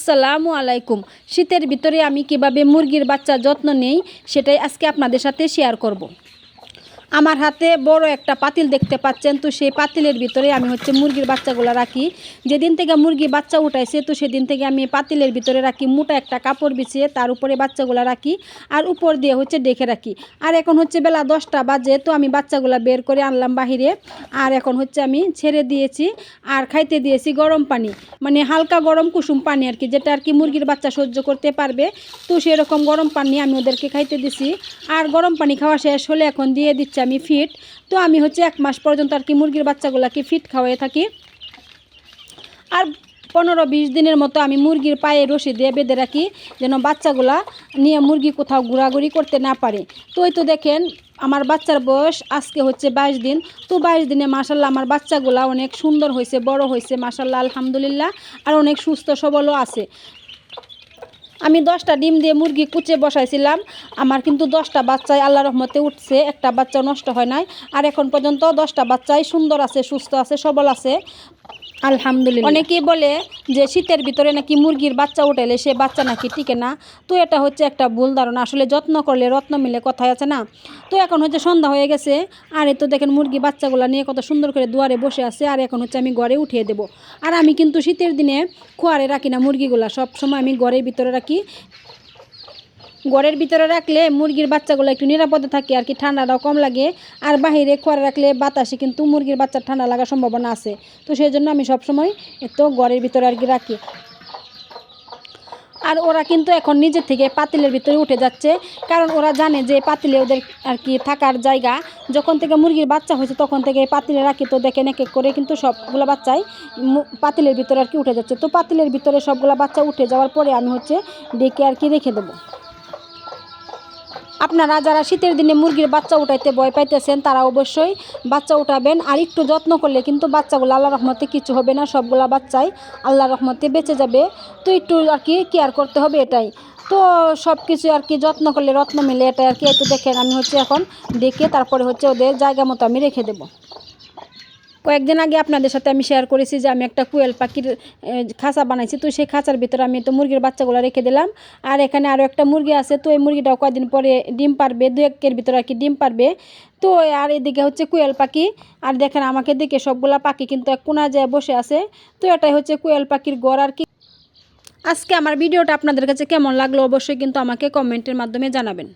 আসসালামু আলাইকুম শীতের ভিতরে আমি কীভাবে মুরগির বাচ্চা যত্ন নেই, সেটাই আজকে আপনাদের সাথে শেয়ার করব। আমার হাতে বড় একটা পাতিল দেখতে পাচ্ছেন। তো সেই পাতিলের ভিতরে আমি হচ্ছে মুরগির বাচ্চাগুলো রাখি। যেদিন থেকে মুরগি বাচ্চা উঠাইছে, তো সেদিন থেকে আমি পাতিলের ভিতরে রাখি। মোটা একটা কাপড় বিছিয়ে তার উপরে বাচ্চাগুলো রাখি আর উপর দিয়ে হচ্ছে ডেকে রাখি। আর এখন হচ্ছে বেলা দশটা বাজে, তো আমি বাচ্চাগুলো বের করে আনলাম বাহিরে। আর এখন হচ্ছে আমি ছেড়ে দিয়েছি আর খাইতে দিয়েছি গরম পানি মানে হালকা গরম কুসুম পানি আর কি, যেটা আর কি মুরগির বাচ্চা সহ্য করতে পারবে। তো সেরকম গরম পানি আমি ওদেরকে খাইতে দিছি। আর গরম পানি খাওয়া শেষ হলে এখন দিয়ে দিচ্ছি আমি ফিট তো আমি হচ্ছে এক মাস পর্যন্ত আর কি মুরগির বাচ্চাগুলোকে ফিট খাওয়াই থাকি। আর পনেরো বিশ দিনের মতো আমি মুরগির পায়ে রশি দিয়ে বেঁধে রাখি, যেন বাচ্চাগুলা নিয়ে মুরগি কোথাও ঘোরাঘুরি করতে না পারে। তো এই তো দেখেন, আমার বাচ্চার বয়স আজকে হচ্ছে বাইশ দিন। তো বাইশ দিনে মাসাল্লাহ আমার বাচ্চাগুলা অনেক সুন্দর হয়েছে, বড় হয়েছে মাসাল্লাহ আলহামদুলিল্লাহ, আর অনেক সুস্থ সবলও আছে। আমি দশটা ডিম দিয়ে মুরগি কুচে বসাইছিলাম। আমার কিন্তু দশটা বাচ্চাই আল্লাহ রহমতে উঠছে, একটা বাচ্চা নষ্ট হয় নাই। আর এখন পর্যন্ত দশটা বাচ্চাই সুন্দর আছে, সুস্থ আছে, সবল আছে। আলহামদুলিল্লাহ। অনেকেই বলে যে শীতের ভিতরে নাকি মুরগির বাচ্চা উঠাইলে সে বাচ্চা নাকি টিকে না। তো এটা হচ্ছে একটা ভুল ধারণা। আসলে যত্ন করলে রত্ন মিলে কথাই আছে না। তো এখন হচ্ছে সন্ধ্যা হয়ে গেছে। আর এ তো দেখেন মুরগি বাচ্চাগুলো নিয়ে কত সুন্দর করে দুয়ারে বসে আছে। আর এখন হচ্ছে আমি ঘরে উঠিয়ে দেবো। আর আমি কিন্তু শীতের দিনে খোয়ারে রাখি না মুরগিগুলা। সব সময় আমি ঘরের ভিতরে রাখি। ঘরের ভিতরে রাখলে মুরগির বাচ্চাগুলো একটু নিরাপদে থাকে, আর কি ঠান্ডাটাও কম লাগে। আর বাহিরে খোয়ারে রাখলে বাতাসে কিন্তু মুরগির বাচ্চার ঠান্ডা লাগার সম্ভাবনা আছে। তো সেই জন্য আমি সবসময় তো ঘরের ভিতরে আর কি রাখি। আর ওরা কিন্তু এখন নিজের থেকে পাতিলের ভিতরে উঠে যাচ্ছে, কারণ ওরা জানে যে পাতিলে ওদের আর কি থাকার জায়গা। যখন থেকে মুরগির বাচ্চা হয়েছে তখন থেকে পাতিলে রাখি, তো দেখেন এক এক করে কিন্তু সবগুলো বাচ্চাই পাতিলের ভিতরে আর কি উঠে যাচ্ছে। তো পাতিলের ভিতরে সবগুলো বাচ্চা উঠে যাওয়ার পরে আমি হচ্ছে ডেকে আর কি রেখে দেবো। আপনারা যারা শীতের দিনে মুরগির বাচ্চা উঠাইতে ভয় পাইতেছেন, তারা অবশ্যই বাচ্চা উঠাবেন আর একটু যত্ন করলে কিন্তু বাচ্চাগুলো আল্লাহ রহমতে কিছু হবে না, সবগুলা বাচ্চাই আল্লাহ রহমতে বেঁচে যাবে। তো একটু আর কি কেয়ার করতে হবে এটাই। তো সব কিছু আর কি যত্ন করলে, রত্ন মিলে এটাই আর কি। একটু দেখেন, আমি হচ্ছে এখন দেখে তারপরে হচ্ছে ওদের জায়গা মতো আমি রেখে দেবো। কয়েকদিন আগে আপনাদের সাথে আমি শেয়ার করেছি যে আমি একটা কুয়েল পাখির খাঁচা বানাইছি। তো সেই খাঁচার ভিতরে আমি তো মুরগির বাচ্চাগুলো রেখে দিলাম। আর এখানে আরও একটা মুরগি আছে, তো এই মুরগিটাও কয়েকদিন পরে ডিম পারবে, দু একের ভিতরে আর কি ডিম পারবে। তো আর এদিকে হচ্ছে কুয়েল পাখি। আর দেখেন আমাকে দেখে সবগুলা পাখি কিন্তু এক কোনা যায় বসে আছে। তো এটাই হচ্ছে কুয়েল পাখির গড় আর কি। আজকে আমার ভিডিওটা আপনাদের কাছে কেমন লাগল অবশ্যই কিন্তু আমাকে কমেন্টের মাধ্যমে জানাবেন।